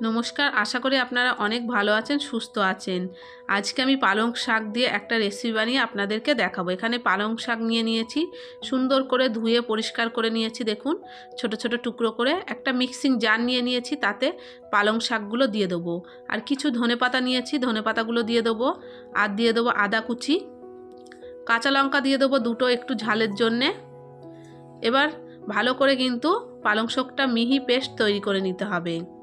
নমস্কার, আশা করি আপনারা অনেক ভালো আছেন, সুস্থ আছেন। আজকে আমি পালং শাক দিয়ে একটা রেসিপি বানিয়ে আপনাদেরকে দেখাবো। এখানে পালং শাক নিয়ে নিয়েছি, সুন্দর করে ধুয়ে পরিষ্কার করে নিয়েছি, দেখুন। ছোট ছোট টুকরো করে একটা মিক্সিং জার নিয়ে নিয়েছি, তাতে পালং শাকগুলো দিয়ে দেবো। আর কিছু ধনেপাতা নিয়েছি ধনেপাতাগুলো দিয়ে দেবো। আর দিয়ে দেবো আদা কুচি। কাঁচা লঙ্কা দিয়ে দেবো দুটো একটু ঝালের জন্যে। এবার ভালো করে কিন্তু পালং শাকটা মিহি পেস্ট তৈরি করে নিতে হবে।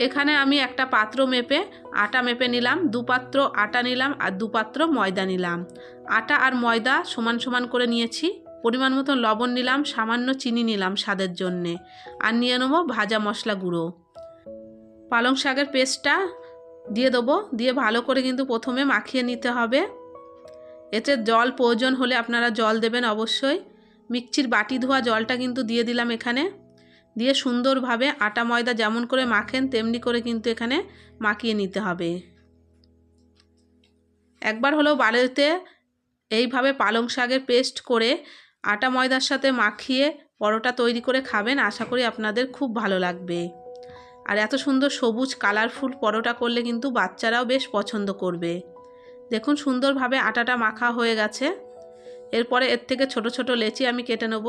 এখানে আমি একটা পাত্র মেপে আটা মেপে নিলাম, দু পাত্র আটা নিলাম আর দু পাত্র ময়দা নিলাম। আটা আর ময়দা সমান সমান করে নিয়েছি, পরিমাণ মতো লবণ নিলাম, সামান্য চিনি নিলাম স্বাদের জন্যে আর নিয়ে নেব ভাজা মশলা গুঁড়ো। পালং শাকের পেস্টটা দিয়ে দেবো, দিয়ে ভালো করে কিন্তু প্রথমে মাখিয়ে নিতে হবে। এতে জল প্রয়োজন হলে আপনারা জল দেবেন অবশ্যই। মিক্সির বাটি ধোয়া জলটা কিন্তু দিয়ে দিলাম এখানে। দিয়ে সুন্দরভাবে আটা ময়দা যেমন করে মাখেন, তেমনি করে কিন্তু এখানে মাখিয়ে নিতে হবে। একবার হলেও বাড়িতে এইভাবে পালং শাকের পেস্ট করে আটা ময়দার সাথে মাখিয়ে পরোটা তৈরি করে খাবেন, আশা করি আপনাদের খুব ভালো লাগবে। আর এত সুন্দর সবুজ, কালারফুল পরোটা করলে কিন্তু বাচ্চারাও বেশ পছন্দ করবে। দেখুন সুন্দরভাবে আটাটা মাখা হয়ে গেছে। এরপরে এর থেকে ছোট ছোট লেচি আমি কেটে নেব।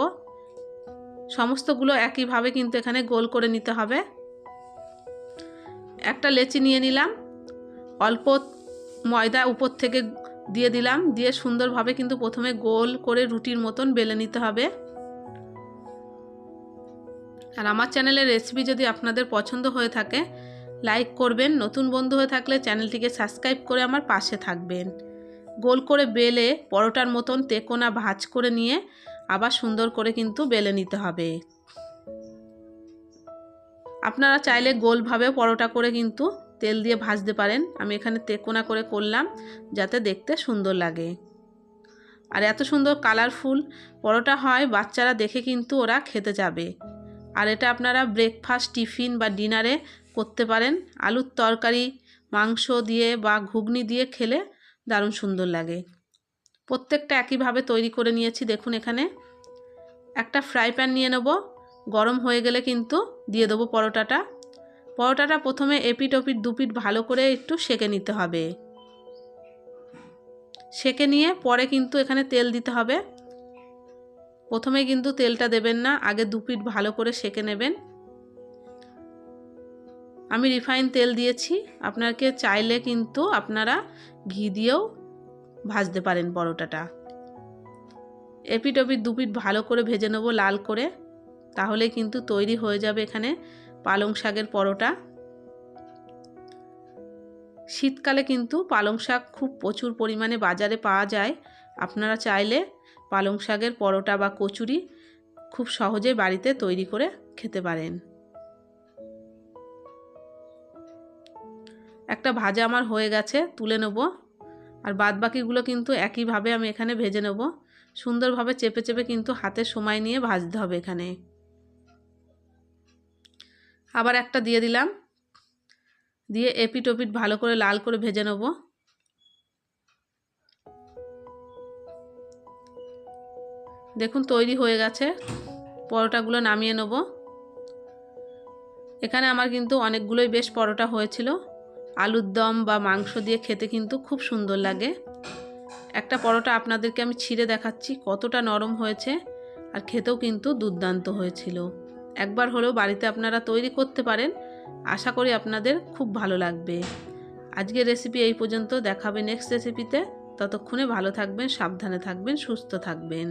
সমস্তগুলো একইভাবে কিন্তু এখানে গোল করে নিতে হবে। একটা লেচি নিয়ে নিলাম। অল্প ময়দা উপর থেকে দিয়ে দিলাম। দিয়ে সুন্দরভাবে কিন্তু প্রথমে গোল করে রুটির মতন বেলে নিতে হবে। আর আমার চ্যানেলের রেসিপি যদি আপনাদের পছন্দ হয়ে থাকে, লাইক করবেন। নতুন বন্ধু হয়ে থাকলে চ্যানেলটিকে সাবস্ক্রাইব করে আমার পাশে থাকবেন। গোল করে বেলে পরোটার মতন তেকোনা ভাজ করে নিয়ে আবার সুন্দর করে কিন্তু বেলে নিতে হবে। আপনারা চাইলে গোলভাবে পরোটা করে কিন্তু তেল দিয়ে ভাজতে পারেন। আমি এখানে তেকোনা করে করলাম যাতে দেখতে সুন্দর লাগে। আর এত সুন্দর কালারফুল পরোটা হয়, বাচ্চারা দেখে কিন্তু ওরা খেতে যাবে। আর এটা আপনারা ব্রেকফাস্ট, টিফিন বা ডিনারে করতে পারেন। আলুর তরকারি, মাংস দিয়ে বা ঘুগনি দিয়ে খেলে দারুণ সুন্দর লাগে। প্রত্যেকটা একইভাবে তৈরি করে নিয়েছি, দেখুন এখানে। একটা ফ্রাই প্যান নিয়ে নেব, গরম হয়ে গেলে কিন্তু দিয়ে দেবো পরোটাটা। পরোটাটা প্রথমে এপিট ওপিট দুপিট ভালো করে একটু সেকে নিতে হবে। সেকে নিয়ে পরে কিন্তু এখানে তেল দিতে হবে। প্রথমে কিন্তু তেলটা দেবেন না, আগে দুপিট ভালো করে সেকে নেবেন। আমি রিফাইন তেল দিয়েছি, আপনাকে চাইলে কিন্তু আপনারা ঘি দিয়েও ভাজতে পারেন পরোটাটা। এপিট দুপিট ভালো করে ভেজে নেব লাল করে। তাহলে কিন্তু তৈরি হয়ে যাবে এখানে পালং শাকের পরোটা। শীতকালে কিন্তু পালং শাক খুব প্রচুর পরিমাণে বাজারে পাওয়া যায়। আপনারা চাইলে পালং শাকের পরোটা বা কচুরি খুব সহজে বাড়িতে তৈরি করে খেতে পারেন। একটা ভাজা আমার হয়ে গেছে, তুলে নেব। আর বাদ বাকিগুলো কিন্তু একইভাবে আমি এখানে ভেজে নেব। সুন্দরভাবে চেপে চেপে কিন্তু হাতে সময় নিয়ে ভাজতে হবে এখানে। আবার একটা দিয়ে দিলাম। দিয়ে এপিট ওপিট ভালো করে লাল করে ভেজে নেব। দেখুন, তৈরি হয়ে গেছে। পরোটাগুলো নামিয়ে নেব। এখানে আমার কিন্তু অনেকগুলোই বেশ পরোটা হয়েছিল। আলুর দম বা মাংস দিয়ে খেতে কিন্তু খুব সুন্দর লাগে। একটা পরোটা আপনাদেরকে আমি ছিঁড়ে দেখাচ্ছি, কতটা নরম হয়েছে আর খেতেও কিন্তু দুর্দান্ত হয়েছিল। একবার হলেও বাড়িতে আপনারা তৈরি করতে পারেন, আশা করি আপনাদের খুব ভালো লাগবে। আজকের রেসিপি এই পর্যন্ত, দেখাবে নেক্সট রেসিপিতে ততক্ষণে ভালো থাকবেন, সাবধানে থাকবেন, সুস্থ থাকবেন।